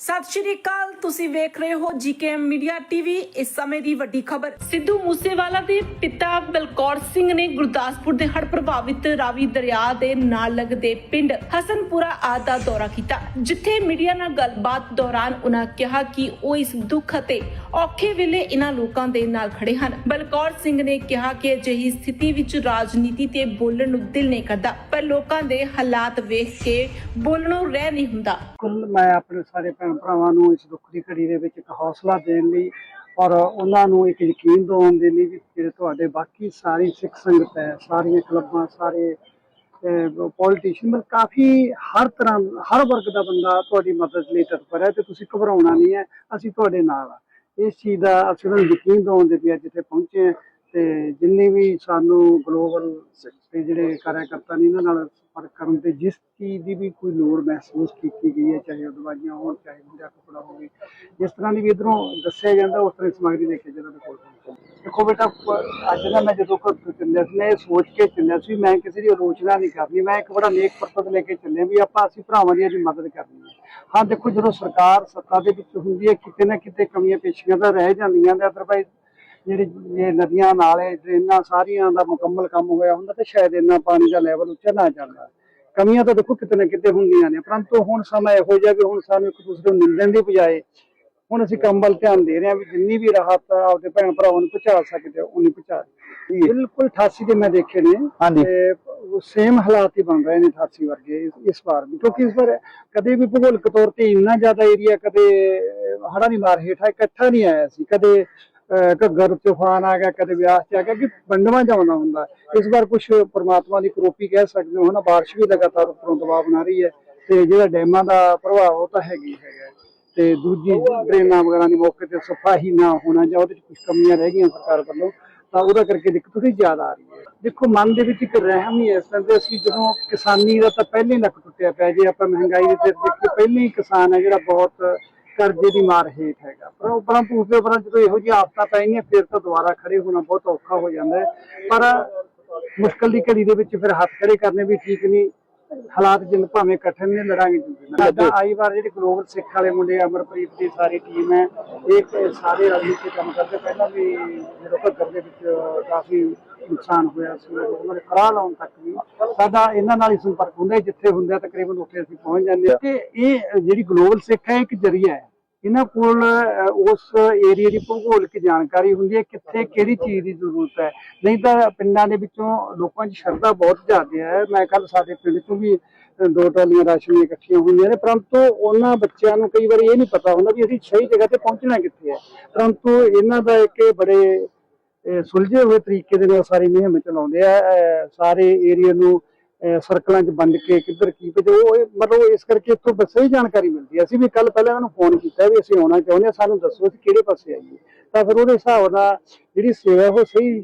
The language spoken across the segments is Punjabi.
ਸਤਿ ਸ਼੍ਰੀ ਅਕਾਲ, ਤੁਸੀਂ ਵੇਖ ਰਹੇ ਹੋ ਜੀਕੇਐਮ ਮੀਡੀਆ ਟੀਵੀ। ਇਸ ਸਮੇਂ ਦੀ ਵੱਡੀ ਖਬਰ, ਸਿੱਧੂ ਮੂਸੇਵਾਲਾ ਦੇ ਪਿਤਾ ਬਲਕੌਰ ਸਿੰਘ ਨੇ ਗੁਰਦਾਸਪੁਰ ਦੇ ਹੜ੍ਹ ਪ੍ਰਭਾਵਿਤ ਰਾਵੀ ਦਰਿਆ ਦੇ ਨਾਲ ਲੱਗਦੇ ਪਿੰਡ ਹਸਨਪੁਰਾ ਆਦਿ ਦਾ ਦੌਰਾ ਕੀਤਾ, ਜਿੱਥੇ ਮੀਡੀਆ ਨਾਲ ਗੱਲਬਾਤ ਦੌਰਾਨ ਉਹਨਾਂ ਕਿਹਾ ਕਿ ਉਹ ਇਸ ਦੁੱਖ ਅਤੇ ਔਖੇ ਵੇਲੇ ਇਹਨਾਂ ਲੋਕਾਂ ਦੇ ਨਾਲ ਖੜੇ ਹਨ। ਬਲਕੌਰ ਸਿੰਘ ਨੇ ਕਿਹਾ ਕਿ ਅਜਿਹੀ ਸਥਿਤੀ ਵਿੱਚ ਰਾਜਨੀਤੀ ਤੇ ਬੋਲਣ ਨੂੰ ਦਿਲ ਨਹੀਂ ਕਰਦਾ, ਪਰ ਲੋਕਾਂ ਦੇ ਹਾਲਾਤ ਵੇਖ ਕੇ ਬੋਲਣੋਂ ਰਹਿ ਨਹੀਂ ਹੁੰਦਾ। ਕੁੱਲ, ਮੈਂ ਆਪਣੇ ਸਾਰੇ ਭੈਣ ਭਰਾਵਾਂ ਨੂੰ ਇਸ ਦੁੱਖ ਦੀ ਘੜੀ ਦੇ ਵਿੱਚ ਇੱਕ ਹੌਸਲਾ ਦੇਣ ਲਈ ਔਰ ਉਹਨਾਂ ਨੂੰ ਇੱਕ ਯਕੀਨ ਦਿਵਾਉਣ ਦੇ ਲਈ ਵੀ ਜਿਹੜੇ ਤੁਹਾਡੇ ਬਾਕੀ ਸਾਰੀ ਸਿੱਖ ਸੰਗਤ ਹੈ, ਸਾਰੀਆਂ ਕਲੱਬਾਂ, ਸਾਰੇ ਪੋਲੀਟੀਸ਼ੀਅਨ ਮਤਲਬ ਕਾਫੀ ਹਰ ਤਰ੍ਹਾਂ, ਹਰ ਵਰਗ ਦਾ ਬੰਦਾ ਤੁਹਾਡੀ ਮਦਦ ਲਈ ਤਤਪਰ ਹੈ ਤੇ ਤੁਸੀਂ ਘਬਰਾਉਣਾ ਨਹੀਂ ਹੈ, ਅਸੀਂ ਤੁਹਾਡੇ ਨਾਲ ਆ ਇਸ ਚੀਜ਼ ਦਾ ਅਸੀਂ ਉਹਨਾਂ ਨੂੰ ਯਕੀਨ ਦਿਵਾਉਣ ਦੇ ਲਈ ਅੱਜ ਇੱਥੇ ਪਹੁੰਚੇ ਹਾਂ। ਤੇ ਜਿੰਨੇ ਵੀ ਸਾਨੂੰ ਗਲੋਬਲ ਤੇ ਜਿਹੜੇ ਕਾਰਜਕਰਤਾ ਨੇ, ਇਹਨਾਂ ਨਾਲ ਸੰਪਰਕ ਕਰਨ ਤੇ ਜਿਸ ਚੀਜ਼ ਦੀ ਵੀ ਕੋਈ ਲੋੜ ਮਹਿਸੂਸ ਕੀਤੀ ਗਈ ਹੈ, ਚਾਹੇ ਉਹ ਦਵਾਈਆਂ ਹੋਣ, ਚਾਹੇ ਮੁੰਡਾ ਕੱਪੜਾ ਹੋਵੇ, ਜਿਸ ਤਰ੍ਹਾਂ ਦੀ ਵੀ ਇਧਰੋਂ ਦੱਸਿਆ ਜਾਂਦਾ, ਉਸ ਤਰ੍ਹਾਂ ਦੀ ਸਮੱਗਰੀ ਲੈ ਕੇ ਜਿਹੜਾ ਦੇ ਕੋਲ। ਦੇਖੋ ਬੇਟਾ, ਅੱਜ ਨਾ ਮੈਂ ਜਦੋਂ ਕੋਈ ਚੱਲਿਆ ਸੀ, ਮੈਂ ਇਹ ਸੋਚ ਕੇ ਚੱਲਿਆ ਸੀ, ਮੈਂ ਕਿਸੇ ਦੀ ਆਲੋਚਨਾ ਨਹੀਂ ਕਰਨੀ, ਮੈਂ ਇੱਕ ਬੜਾ ਨੇਕ ਪਰਪਸ ਲੈ ਕੇ ਚੱਲਿਆ ਵੀ ਆਪਾਂ ਅਸੀਂ ਭਰਾਵਾਂ ਦੀ ਅੱਜ ਮਦਦ ਕਰਨੀ ਹੈ। ਹਾਂ, ਦੇਖੋ ਜਦੋਂ ਸਰਕਾਰ ਸੱਤਾ ਦੇ ਵਿੱਚ ਹੁੰਦੀ ਹੈ, ਕਿਤੇ ਨਾ ਕਿਤੇ ਕਮੀਆਂ ਪੇਸ਼ੀਆਂ ਤਾਂ ਰਹਿ ਜਾਂਦੀਆਂ ਨੇ ਅਦਰਵਾਈਜ਼ ਜਿਹੜੀ ਇਹ ਨਦੀਆਂ ਨਾਲੇ ਡਰੇਨਾਂ ਸਾਰੀਆਂ ਦਾ ਮੁਕੰਮਲ ਕੰਮ ਹੋਇਆ ਹੁੰਦਾ ਤੇ ਸ਼ਾਇਦ ਇੰਨਾ ਪਾਣੀ ਦਾ ਲੈਵਲ ਉੱਚਾ ਨਾ ਜਾਂਦਾ ਕਮੀਆਂ ਤਾਂ ਦੇਖੋ ਕਿਤੇ ਨਾ ਕਿਤੇ ਹੁੰਦੀਆਂ ਨੇ ਪਰੰਤੂ ਹੁਣ ਸਮਾਂ ਇਹੋ ਜਿਹਾ ਵੀ ਹੁਣ ਸਾਨੂੰ ਇੱਕ ਦੂਸਰੇ ਨੂੰ ਨਿੰਦਣ ਦੀ ਬਜਾਏ ਹੁਣ ਅਸੀਂ ਕੰਮ ਵੱਲ ਧਿਆਨ ਦੇ ਰਹੇ ਹਾਂ ਵੀ ਜਿੰਨੀ ਵੀ ਰਾਹਤ ਆਪਦੇ ਭੈਣ ਭਰਾਵਾਂ ਨੂੰ ਪਹੁੰਚਾ ਸਕਦੇ ਹੋ ਉਨੀ ਪਹੁੰਚਾ। ਬਿਲਕੁਲ 88 ਦੇ ਮੈਂ ਦੇਖੇ ਨੇ ਹਾਂਜੀ। ਸੇਮ ਹਾਲਾਤ ਹੀ ਬਣ ਰਹੇ ਨੇ 88 ਵਰਗੇ ਇਸ- ਵਾਰ ਵੀ ਕਿਉਂਕਿ ਇਸ ਵਾਰ ਕਦੇ ਵੀ ਭੂਗੋਲਿਕ ਤੌਰ ਤੇ ਇੰਨਾ ਜ਼ਿਆਦਾ ਏਰੀਆ ਕਦੇ ਹੜਾ ਦੀ ਮਾਰ ਹੇਠਾਂ ਇਕੱਠਾ ਨਹੀਂ ਆਇਆ ਸੀ ਕਦੇ ਘੱਗਰ ਤੂਫਾਨ ਆ ਗਿਆ, ਕਦੇ ਵਿਆਸ ਚ ਆ ਗਿਆ, ਕਿ ਵੰਡਵਾ ਜਾਉਂਦਾ ਹੁੰਦਾ। ਇਸ ਵਾਰ ਕੁਝ ਪ੍ਰਮਾਤਮਾ ਦੀ ਕਰੋਪੀ ਕਹਿ ਸਕਦੇ ਹੋ ਨਾ, ਬਾਰਿਸ਼ ਵੀ ਲਗਾਤਾਰ ਉੱਪਰੋਂ ਦਬਾਅ ਬਣਾ ਰਹੀ ਹੈ ਤੇ ਜਿਹੜਾ ਡੈਮਾਂ ਦਾ ਪ੍ਰਭਾਵ ਉਹ ਤਾਂ ਹੈਗੀ ਹੈਗਾ। ਤੇ ਦੂਜੀ ਡਰੇਨਾਂ ਵਗੈਰਾ ਦੀ ਮੌਕੇ ਤੇ ਸਫ਼ਾਈ ਨਾ ਹੋਣਾ ਜਾਂ ਉਹਦੇ ਚ ਕੁਝ ਕਮੀਆਂ ਰਹਿ ਗਈਆਂ ਸਰਕਾਰ ਵੱਲੋਂ, ਤਾਂ ਉਹਦਾ ਕਰਕੇ ਦਿੱਕਤ ਥੋੜੀ ਜ਼ਿਆਦਾ ਆ ਰਹੀ ਹੈ। ਦੇਖੋ, ਮਨ ਦੇ ਵਿੱਚ ਇੱਕ ਰਹਿਮ ਹੀ ਇਸ ਤਰ੍ਹਾਂ ਦੇ, ਅਸੀਂ ਜਦੋਂ ਕਿਸਾਨੀ ਦਾ ਤਾਂ ਪਹਿਲੇ ਹੀ ਲੱਕ ਟੁੱਟਿਆ ਪਿਆ, ਜੇ ਆਪਾਂ ਮਹਿੰਗਾਈ ਦੇ ਸਿਰ ਦੇਖੀਏ, ਪਹਿਲੇ ਹੀ ਕਿਸਾਨ ਹੈ ਜਿਹੜਾ ਬਹੁਤ ਕਰਜ਼ੇ ਦੀ ਮਾਰ ਹੇਠ ਹੈਗਾ। ਪਰ ਉਪਰਾਂ ਪਰੰਤੂ ਉਸਦੇ ਉਪਰਾਂ ਜਦੋਂ ਇਹੋ ਜਿਹੀ ਆਫਤਾਂ ਪੈਣੀਆਂ ਫਿਰ ਤਾਂ ਦੁਬਾਰਾ ਖੜੇ ਹੋਣਾ ਬਹੁਤ ਔਖਾ ਹੋ ਜਾਂਦਾ ਹੈ। ਪਰ ਮੁਸ਼ਕਲ ਦੀ ਘੜੀ ਦੇ ਵਿੱਚ ਫਿਰ ਹੱਥ ਖੜੇ ਕਰਨੇ ਵੀ ਠੀਕ ਨਹੀਂ। ਹਾਲਾਤ ਜਿੰਨ ਭਾਵੇਂ ਕਠਿਨ ਨੇ, ਲੜਾਂਗੇ ਜਿੰਦਗੀ ਆਈ ਵਾਰ ਜਿਹੜੀ ਗਲੋਬਲ ਸਿੱਖ ਵਾਲੇ ਮੁੰਡੇ ਅਮਰਪ੍ਰੀਤ ਦੀ ਸਾਰੀ ਟੀਮ ਹੈ, ਇਹ ਸਾਰੇ ਰਲ ਕੇ ਕੰਮ ਕਰਦੇ। ਪਹਿਲਾਂ ਵੀ ਜਦੋਂ ਘੱਗਰ ਦੇ ਵਿੱਚ ਕਾਫੀ ਨੁਕਸਾਨ ਹੋਇਆ ਸੀ। ਉਹਨਾਂ ਦੇ ਖਰਾ ਲਾਉਣ ਤੱਕ ਵੀ ਸਾਡਾ ਇਹਨਾਂ ਨਾਲ ਹੀ ਸੰਪਰਕ ਹੁੰਦਾ ਜਿੱਥੇ ਹੁੰਦਾ ਤਕਰੀਬਨ ਉੱਥੇ ਅਸੀਂ ਪਹੁੰਚ ਜਾਂਦੇ ਹਾਂ। ਕਿ ਇਹ ਜਿਹੜੀ ਗਲੋਬਲ ਸਿੱਖ ਹੈ, ਇੱਕ ਜਰੀਆ ਹੈ। ਇਹਨਾਂ ਕੋਲ ਉਸ ਏਰੀਆ ਦੀ ਭੂਗੋਲਿਕ ਜਾਣਕਾਰੀ ਹੁੰਦੀ ਹੈ ਕਿੱਥੇ ਕਿਹੜੀ ਚੀਜ਼ ਦੀ ਜ਼ਰੂਰਤ ਹੈ। ਨਹੀਂ ਤਾਂ ਪਿੰਡਾਂ ਦੇ ਵਿੱਚੋਂ ਲੋਕਾਂ 'ਚ ਸ਼ਰਧਾ ਬਹੁਤ ਜ਼ਿਆਦਾ ਹੈ। ਮੈਂ ਕੱਲ ਸਾਡੇ ਪਿੰਡ 'ਚੋਂ ਵੀ ਦੋ ਟਰਾਲੀਆਂ ਰਾਸ਼ਨ ਇਕੱਠੀਆਂ ਹੋਈਆਂ ਨੇ ਪਰੰਤੂ ਉਹਨਾਂ ਬੱਚਿਆਂ ਨੂੰ ਕਈ ਵਾਰੀ ਇਹ ਨਹੀਂ ਪਤਾ ਹੁੰਦਾ ਵੀ ਅਸੀਂ ਸਹੀ ਜਗ੍ਹਾ ਤੇ ਪਹੁੰਚਣਾ ਕਿੱਥੇ ਹੈ। ਪਰੰਤੂ ਇਹਨਾਂ ਦਾ ਇੱਕ ਬੜੇ ਸੁਲਝੇ ਹੋਏ ਤਰੀਕੇ ਦੇ ਨਾਲ ਸਾਰੀ ਮੁਹਿੰਮ ਚਲਾਉਂਦੇ ਆ। ਅਹ, ਸਾਰੇ ਏਰੀਆ ਨੂੰ ਸਰਕਲਾਂ 'ਚ ਵੰਡ ਕੇ ਕਿੱਧਰ ਕੀ ਤੇ ਉਹ ਮਤਲਬ ਇਸ ਕਰਕੇ ਇੱਥੋਂ ਬਸ ਸਹੀ ਜਾਣਕਾਰੀ ਮਿਲਦੀ ਹੈ। ਅਸੀਂ ਵੀ ਕੱਲ ਪਹਿਲਾਂ ਇਹਨਾਂ ਨੂੰ ਫੋਨ ਕੀਤਾ ਵੀ ਅਸੀਂ ਆਉਣਾ ਚਾਹੁੰਦੇ ਹਾਂ, ਸਾਨੂੰ ਦੱਸੋ ਅਸੀਂ ਕਿਹੜੇ ਪਾਸੇ ਆਈਏ। ਤਾਂ ਫਿਰ ਉਹਦੇ ਹਿਸਾਬ ਨਾਲ ਜਿਹੜੀ ਸੇਵਾ ਉਹ ਸਹੀ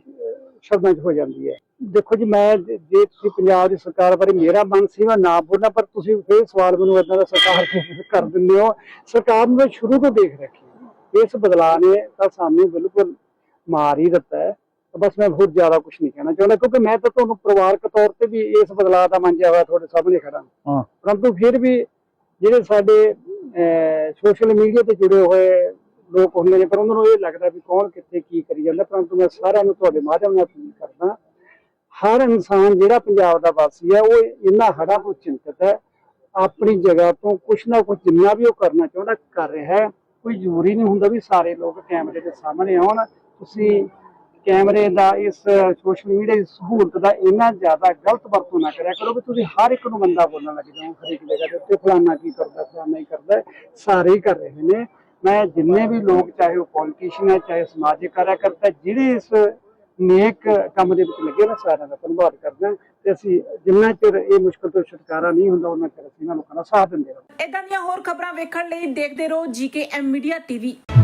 ਸ਼ਬਦਾਂ 'ਚ ਹੋ ਜਾਂਦੀ ਹੈ। ਦੇਖੋ ਜੀ, ਮੈਂ ਜੇ ਤੁਸੀਂ ਪੰਜਾਬ ਦੀ ਸਰਕਾਰ ਬਾਰੇ ਮੇਰਾ ਮਨ ਸੀ, ਮੈਂ ਨਾ ਬੋਲਣਾ, ਪਰ ਤੁਸੀਂ ਫੇਰ ਸਵਾਲ ਮੈਨੂੰ ਇਦਾਂ ਦਾ ਸਰਕਾਰ ਕਰ ਦਿੰਦੇ ਹੋ। ਸਰਕਾਰ ਨੂੰ ਤਾਂ ਸ਼ੁਰੂ ਤੋਂ ਦੇਖ ਰੱਖੀ ਇਸ ਬਦਲਾਅ ਨੇ ਤਾਂ ਸਾਨੂੰ ਬਿਲਕੁਲ ਮਾਰ ਹੀ ਦਿੱਤਾ ਹੈ। ਬਸ ਮੈਂ ਬਹੁਤ ਜ਼ਿਆਦਾ ਕੁਝ ਨਹੀਂ ਕਹਿਣਾ ਚਾਹੁੰਦਾ ਕਿਉਂਕਿ ਮੈਂ ਤਾਂ ਤੁਹਾਨੂੰ ਪਰਿਵਾਰਕ ਤੌਰ ਤੇ ਵੀ ਇਸ ਬਦਲਾਅ ਦਾ ਮੰਨਿਆ ਹੋਇਆ ਤੁਹਾਡੇ ਸਾਹਮਣੇ ਖੜਾ ਹਾਂ। ਪਰੰਤੂ ਫਿਰ ਵੀ ਜਿਹੜੇ ਸਾਡੇ ਸੋਸ਼ਲ ਮੀਡੀਆ ਤੇ ਜੁੜੇ ਹੋਏ ਲੋਕ ਹੁੰਦੇ ਨੇ ਪਰ ਉਹਨਾਂ ਨੂੰ ਇਹ ਲੱਗਦਾ ਵੀ ਕੌਣ ਕਿੱਥੇ ਕੀ ਕਰੀ ਜਾਂਦਾ ਪਰੰਤੂ ਮੈਂ ਸਾਰਿਆਂ ਨੂੰ ਤੁਹਾਡੇ ਮਾਧਿਅਮ ਨਾਲ ਅਪੀਲ ਕਰਦਾ ਹਰ ਇਨਸਾਨ ਜਿਹੜਾ ਪੰਜਾਬ ਦਾ ਵਾਸੀ ਹੈ ਉਹ ਇਹਨਾਂ ਹੜ੍ਹਾਂ ਤੋਂ ਚਿੰਤਤ ਹੈ ਆਪਣੀ ਜਗ੍ਹਾ ਤੋਂ ਕੁਛ ਨਾ ਕੁਛ ਜਿੰਨਾ ਵੀ ਉਹ ਕਰਨਾ ਚਾਹੁੰਦਾ ਕਰ ਰਿਹਾ ਹੈ। ਕੋਈ ਜ਼ਰੂਰੀ ਨਹੀਂ ਹੁੰਦਾ ਵੀ ਸਾਰੇ ਲੋਕ ਕੈਮਰੇ ਦੇ ਸਾਹਮਣੇ ਆਉਣ ਤੁਸੀਂ ਕੈਮਰੇ ਦਾ, ਇਸ ਸੋਸ਼ਲ ਮੀਡੀਆ ਦੀ ਸਹੂਲਤ ਦਾ ਇੰਨਾ ਜ਼ਿਆਦਾ ਗਲਤ ਵਰਤੋਂ ਨਾ ਕਰਿਆ ਕਰੋ ਵੀ ਤੁਸੀਂ ਹਰ ਇੱਕ ਨੂੰ ਬੰਦਾ ਬੋਲਣ ਲੱਗ ਜਾਓ ਹਰੇਕ ਜਗ੍ਹਾ ਦੇ ਉੱਤੇ ਫਲਾਨਾ ਕੀ ਕਰਦਾ, ਫਲਾਨਾ ਹੀ ਕਰਦਾ, ਸਾਰੇ ਹੀ ਕਰ ਰਹੇ ਨੇ। ਮੈਂ ਜਿੰਨੇ ਵੀ ਲੋਕ, ਚਾਹੇ ਉਹ ਪੋਲੀਟੀਸ਼ੀਅਨ ਹੈ, ਚਾਹੇ ਸਮਾਜਿਕ ਕਾਰਜਕਰਤਾ ਜਿਹੜੇ ਇਸ ਨੇਕ ਕੰਮ ਦੇ ਵਿੱਚ ਲੱਗੇ ਨਾ, ਸਾਰਿਆਂ ਦਾ ਧੰਨਵਾਦ ਕਰਦਾ। ਤੇ ਅਸੀਂ ਜਿੰਨਾ ਚਿਰ ਇਹ ਮੁਸ਼ਕਲ ਤੋਂ ਛੁਟਕਾਰਾ ਨਹੀਂ ਹੁੰਦਾ, ਉਹਨਾਂ ਚਿਰ ਅਸੀਂ ਇਹਨਾਂ ਲੋਕਾਂ ਦਾ ਸਾਥ ਦਿੰਦੇ ਰਹਾਂਗੇ। ਇਦਾਂ ਦੀਆਂ ਹੋਰ ਖਬਰਾਂ ਵੇਖਣ ਲਈ ਦੇਖਦੇ ਰਹੋ ਜੀਕੇਐਮ ਮੀਡੀਆ ਟੀਵੀ।